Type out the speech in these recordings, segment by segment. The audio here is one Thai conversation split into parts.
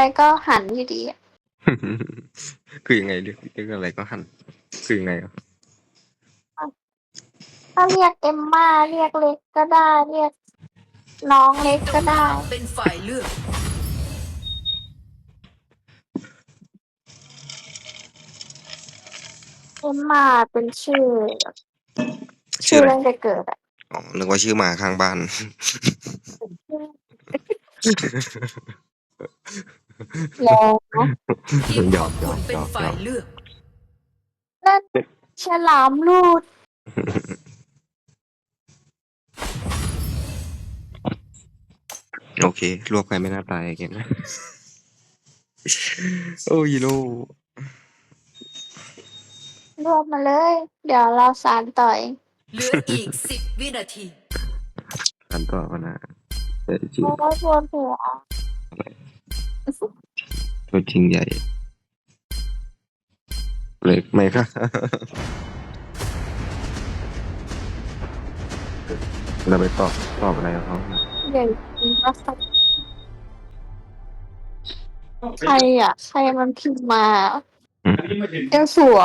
แล้วก็หันอยู่ดีอะคือยังไงเรียกเรียกอะไรก็หัน คือยังไงอะถ้าเรียกเอ็มม่าเรียกเล็กก็ได้ เรียกน้องเล็กก็ได้ เป็นฝ่ายเลือก เอ็มม่าเป็นชื่อ ชื่ชื่อออะไรตั้งแต่เกิดอะอ๋อนึกว่าชื่อหมาข้างบ้าน แรงนะทีมหยขออกงหยคุอกณเป็หยนอกฝ่ายเลือกนั่นฉลามรูดโอเครวบใครไม่น่าตายเก่งนะโอ้ยโลรวบมาเลย เดี๋ยวเราสารต่อยเหลืออีกสิบวินาที อันต่อกันนะแต่จริงโอ้ยปวดหัว ตัวจริงใหญ่เล็กไหมคะเราไปตอบตอบอะไรกับเขาเดี๋ยวมีมาสักใครอะ ใครมันพิมพ์มาเจ้าสัว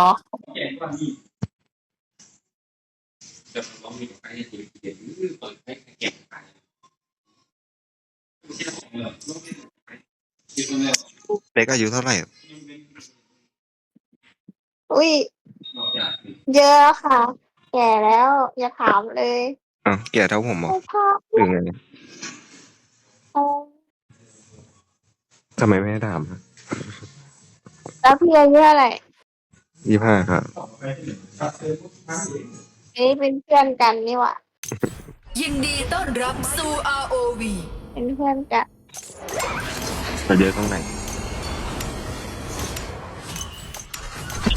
เล็กอายุเท่าไหร่อะอุ้ยเยอะแล้วค่ะ แก่แล้ว อย่าถามเลยอ้าวแก่เท่าผมเหรอไม่ภาพหรือไงเอาทำไมไม่ให้ถามอะแล้วพี่อายุเท่าไหร่ยี่ห้าครับเอ้ยเป็นเพื่อนกันนี่หว่ายินดีต้อนรับสู่ ROV เป็นเพื่อนกันจะเยอะตรงไหน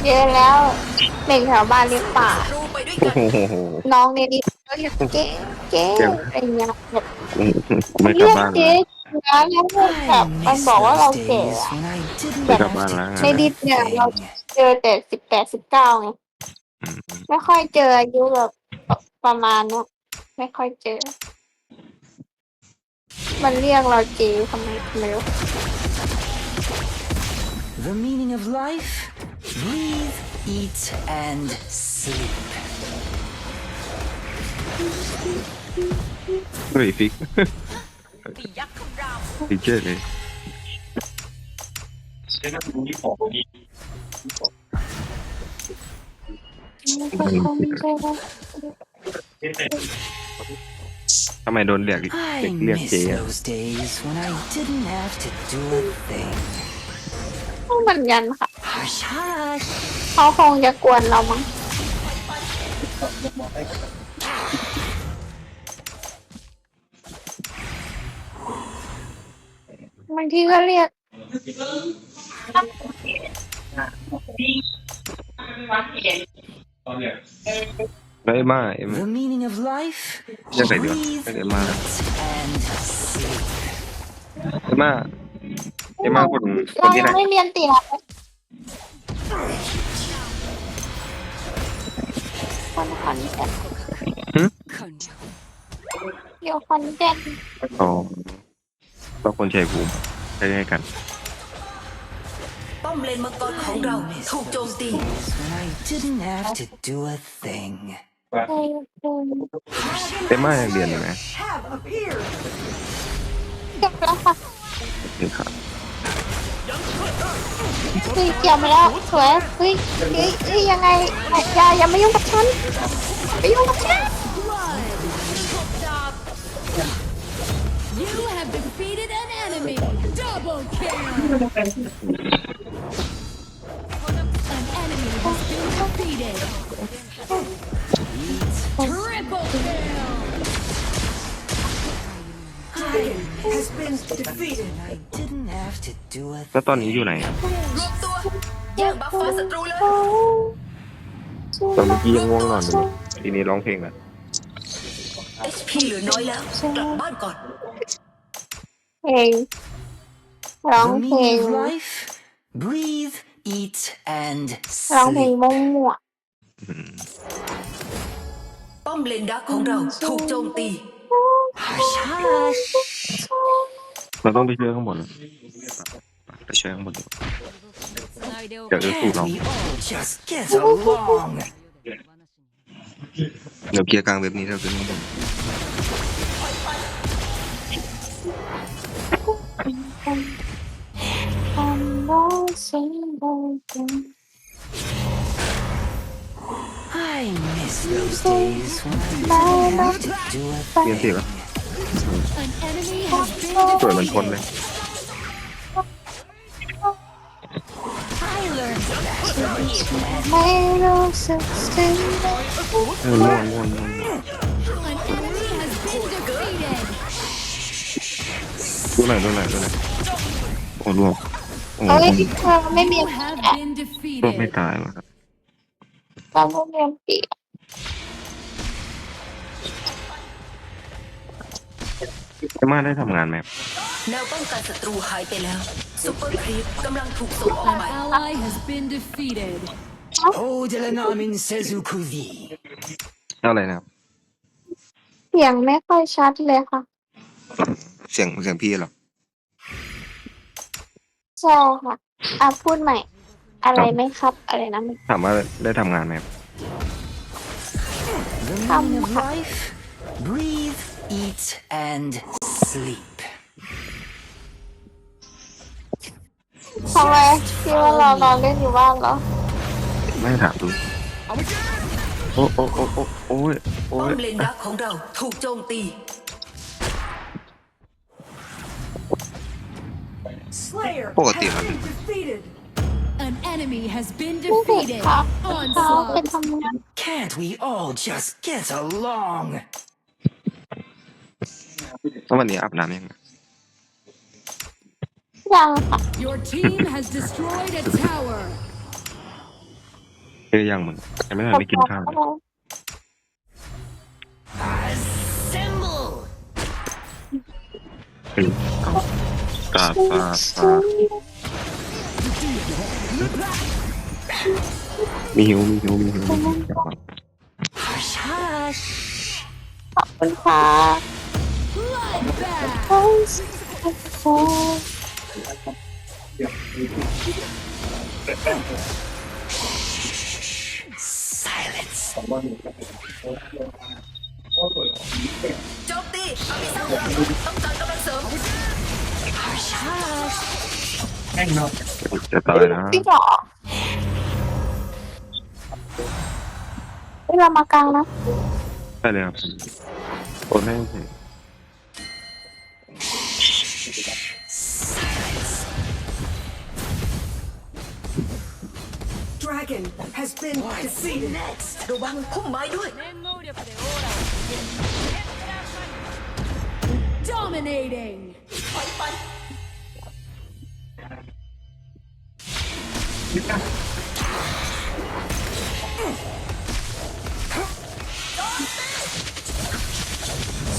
เยอะแล้วเด็กแถวบ้านเรียกป่ารูไปด้วยโอ้กันโห น้องเนี่ยดิก็เรียกเจ๊เจ๊อะไรเงี้ยแบบไม่กลัเรีบยกบ้านเจ๊แล้วนะแล้วแบบมันบอกว่าเราแก่อะไม่กลับบ้านแล้วในดิสเนี่ยเราเจอแต่สิบแปดสิบเก้าไงอืมไม่ค่อยเจออายุแบบประมาณเนี้ยไม่ค่อยเจอ มันเรียกเราเจทำไมไม่รู้ The meaning of life breathe, eat, and sleep. เฮ้ยฟิก ปียักษ์คำราม ฟิกเจอร์เลย ไม่ค่อยเจอ ทำไมโดนเรียก I เรียก miss เจ๊อะ those days when I didn't have to do a thing. เหมือนกันค่ะ Hush, hush. เขาคงจะกวนเรามั้งบางทีก็เรียกได้มาเอ็ม The meaning of life Yes, I do. breathe, Okay, ma. eat, and sleep. เอ็มมาเอ็มมาคนคเรานที่ไหนงไม่เรียนตีนะ คนขอนแก่นเดี๋ยวขอนแก่นอ๋อก็คนชัยภูมิใกล้ๆกัน ป้อมเลนมังกรของเราถูกโจมตี When I didn't have to do a thing. ใช่เป็นเอ็มมายังเรียนอยู่ไหมเก็บแล้วค่ะเดี๋ยวครับ เฮ้ยเกี่ยวมาแล้วสวยเฮ้ยเฮ้ยเฮ้ยยังไงอย่าอย่ามายุ่งกับฉันไปยุ่งกับฉัน You have defeated an enemy. Double kill. An enemy has been defeated. Triple kill. แล้วตอนนี้อยู่ไหนอะรวมตัวแย่งบัฟฟ้าศัตรูเลยตอนเมื่อกี้ยังง่วงนอนอยู่เลยทีนี้ร้องเพลงแล้ว HP เหลือน้อยแล้วกลับบ้านก่อนเพลงร้อง The เพลง meaning of life breathe, eat, and ร้องเพลง sleep. มั่วป้อมเลนดักของเราถูกโจมตี Hush, hush. ราต้องไปช่วยข้างบนไปช่วยข้างบนดีกว่า Can't we all เดี๋ยวเคลียร์กลางเว็บนี้เท่าขึ้นข้างบนเ I งเปลี่ยนสีแล้ว สวยเหมือนคนเลย I learned that from you. ไม่รู้สึกสิ่งใดเออม่วงม่วงม่วง An enemy has been defeated. ดูหน่อยดูหน่อยดูหน่อยโอ้ร่วงโอ้เอ้ยร่วงเธอไม่มี You have been ร่วงไม่ defeated. ตายหรอกครับเราไม่มีปี กไอ้มาได้ทำงานไหมแนวป้องกันศัตรูหายไปแล้วซุปเปอร์ครีปกำลังถูกส่งออก An ไป ally has been defeated. Odelenamin Sezukuvi. อะไรนะครับ เสียงไม่ค่อยชัดเลยค่ะเสียงเสียงพี่เหรอ ใช่ค่ะ อะพูดใหม่ อะไรไหมครับ อะไรนะถามว่าได้ทำงานไหมครับ The meaning of life? Breathe, eat, and sleep. ทำไมพี่ว่าเรานอนเล่นอยู่บ้านเหรอไม่ถามดูโอ้โอ้โอ้โอ้โอ้ยโอ้ป้อยมเลนดักของเราถูกโจมตีปกติมัน An enemy has been ไม่เด็ก defeated. ค่ะเขาไป Onslaught. ทำงาน Can't we all just get along? แล้ววันนี้อาบน้ำยังไงยังค่ะ Your team has destroyed a tower. เอ้ยยังมึงยังไม่ทันได้กินข้าวเลย Assemble! เฮ้ยเอาตาตาตา มีหิวมีหิวมีหิวมีหิว Hush, hush. ขอบคุณค่ะ Bloodbath. โอ้ยโอ้ย Silence. โจมตีอามิซังต้องการกำลังเสริม Hush, hush. จะตายนะจริงเหรอเวลามากลางนะใช่เลยครับโอนให้เฉย ระวังพุ่มไม้ด้วย Dominating.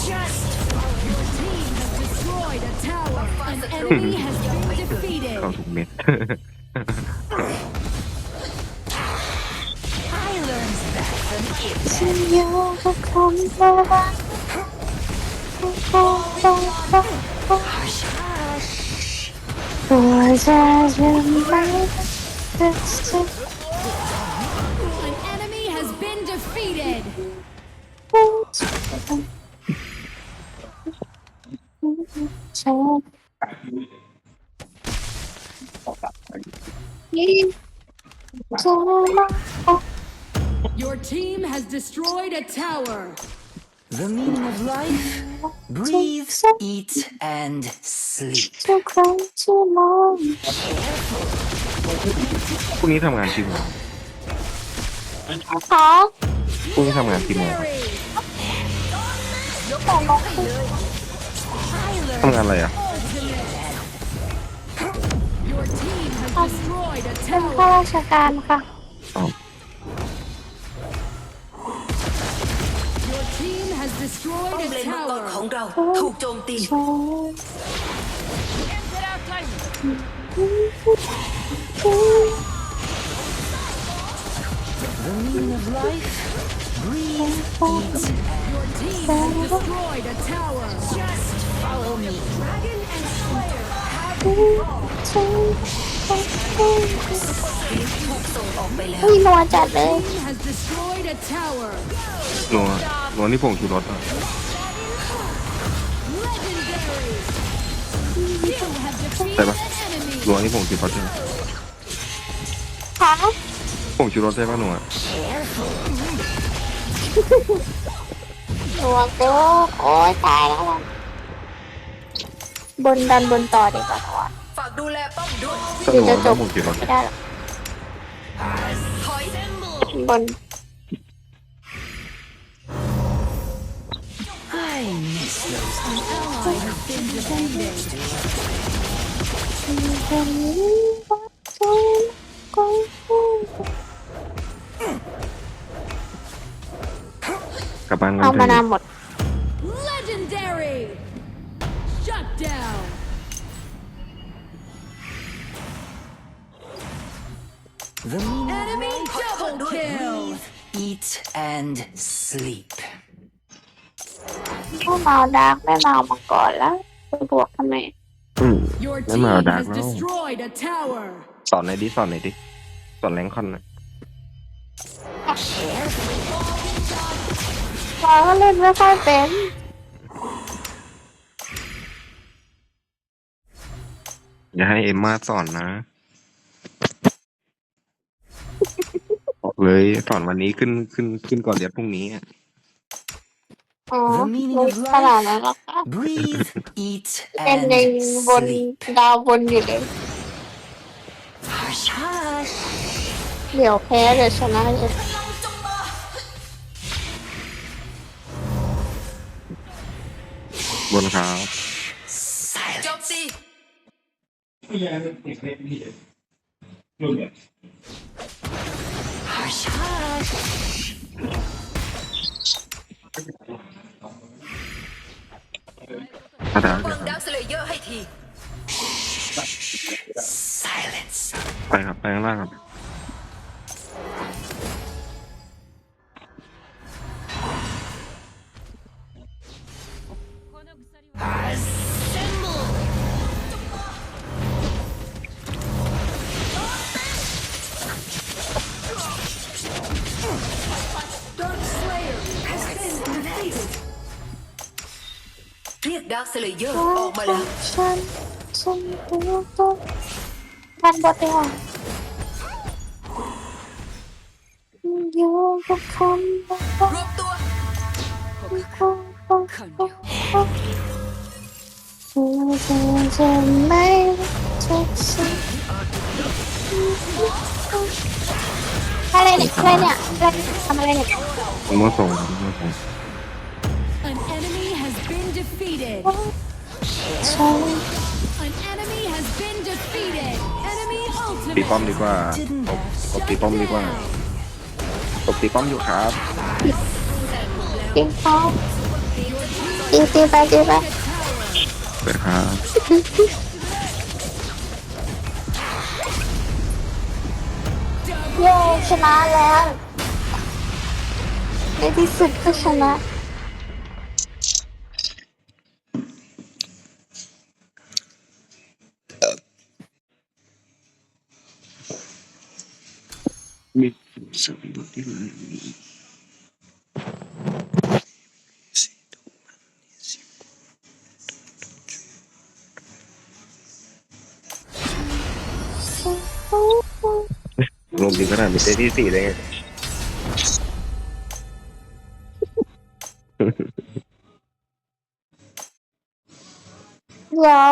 'Your team has destroyed a tower. An enemy has been defeated. เข้าทุกเม็ด ฉันอยู่กับคำว่ารักโอ้โหโอ้โหโอ้โห Hush, hush. ตัวจะยังไม่ตัดสิน An enemy has been defeated. ฉันยิ่งจะมา Your team has destroyed a tower. The meaning of life? Breathe, eat, and sleep. ทุกครั้งที่มอง พรุ่งนี้ทำงานกี่โมง ค่ะ พรุ่งนี้ทำงานกี่โมง Fury. แต่น้องคือ ทำงานอะไรอ่ะ Your team has destroyed a เป็นข้า tower. ราชการค่ะ อ๋อ team has ป้อ destroyed ม a เลนมังกรของ tower. เราถูกโจมตี ฉัน The meaning of life? Breathe, eat, Your team has destroyed a tower. follow me. Dragon and Slayer have ส่ง ออกไปแล้วเฮ้ยนัวจัดเลย Team has destroyed a tower. นัวนัวนี่ผงชูรสอะ Legendary. You have defeated Đây bà. an enemy. นัวนี่ผงชูรสใช่ไหมค่ะผงชูรสใช่ปะนัวนัวเกินโอ้ยตายแล้วล่ะ บนดันบนต่อดีกว่าก่อนฝากดูแลป้อมด้วยก็นัวแล้วผงชูรสไม่ได้หรอกถอยบน I miss those. Ally has been defeated. กลับบ้านกัเอานมาเถนาอะหมด eat and sleep. ไม่เมาดาร์กไม่เมามังกรแล้วไปบวกทำไม อืม Your ไม่ team มาเอาดาร์ก has แล้ว destroyed a tower. สอนหน่อยดิสอนหน่อยดิสอนแรงคอนหน่อยเราก็เล่นไม่ค่อยเป็น อย่าให้เอ็มมาสอนนะบอก เลยสอนวันนี้ขึ้นขึ้นขึ้นก่อนเดี๋ยวพรุ่งนี้อะอ๋อ The meaning ไม่ of ขนาด life นั้นหรอกค่ะ breathe, eat, เป็น and ยังบน sleep. ดาวบนอยู่เลย Hush, hush. เดี๋ยวแพ้เดี๋ยวชนะเลยบนครับโจม Silence. ตี Hush, hush. อาดาร์กเปินะดคดัรับกสเลเยอร์ให้ที Silence. ไปครับไปข้างล่างครับ เรียกดักสเลเยอร์ออกมาแล้ว ฉันฉันรู้ตัวมันบดไปห่องอยู่กับคำบอกว่ารวมตัวคงคงคงคงเธอจะไม่ทุกสิ่งอะไรเนี่ยอะไรเนี่ยอะไรทำอะไรเนี่ยผมมาส่งผมมาส่ง ตีป้อม ultimate. ดีกว่า Didn't ตบ have ตบตีป้อมดีกว่าตบตีป้อมอยู่ครับกินข้าวตีตีไปตีไปเปิดครับเย้ชนะแล้วในที่สุดก็ชนะ สัมบุติเลยลงถึงขนาดมีเซตที่สี่ได้ไงเดี๋ยว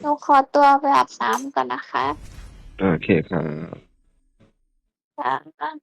หนูขอตัวไปอาบน้ำก่อนนะคะ โอเคครับ 晚安